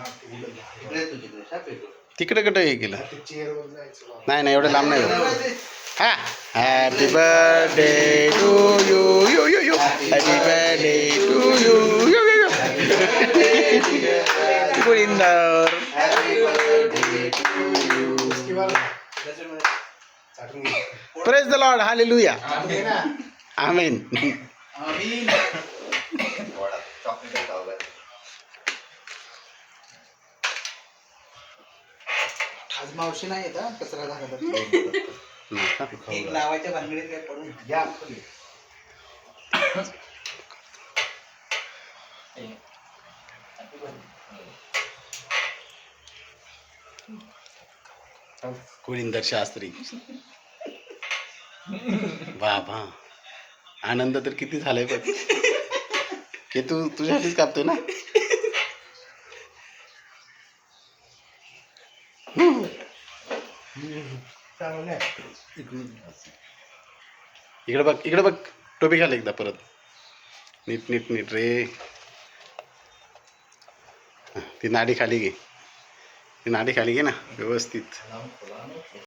इकडे तू तिकडे सापेट तिकडे कुठे हे केलं ते चेअरवर जायचं बाबा. नाही नाही एवढं लांब नाही होत. हा happy birthday to you you you you happy birthday to you you you you Gurinder उसकी बाजू. चाटून घे. प्रेज द लॉर्ड हालेलुया चाटून घे ना. आमीन आज मावशी नाही येत हा, कचरा झाला केक लावायच्या भानगडीत काय पडून घ्या खाली. गुरिंदर शास्त्री. बाबा आनंद तर किती झालाय बघ. की तू तुझ्यासाठीच कापतोय ना? इकडे बघ इकडे बघ. टोपी घाल एकदा परत. नीट नीट नीट रे. ती नाडी खाली घे. ती नाडी खाली घे ना व्यवस्थित.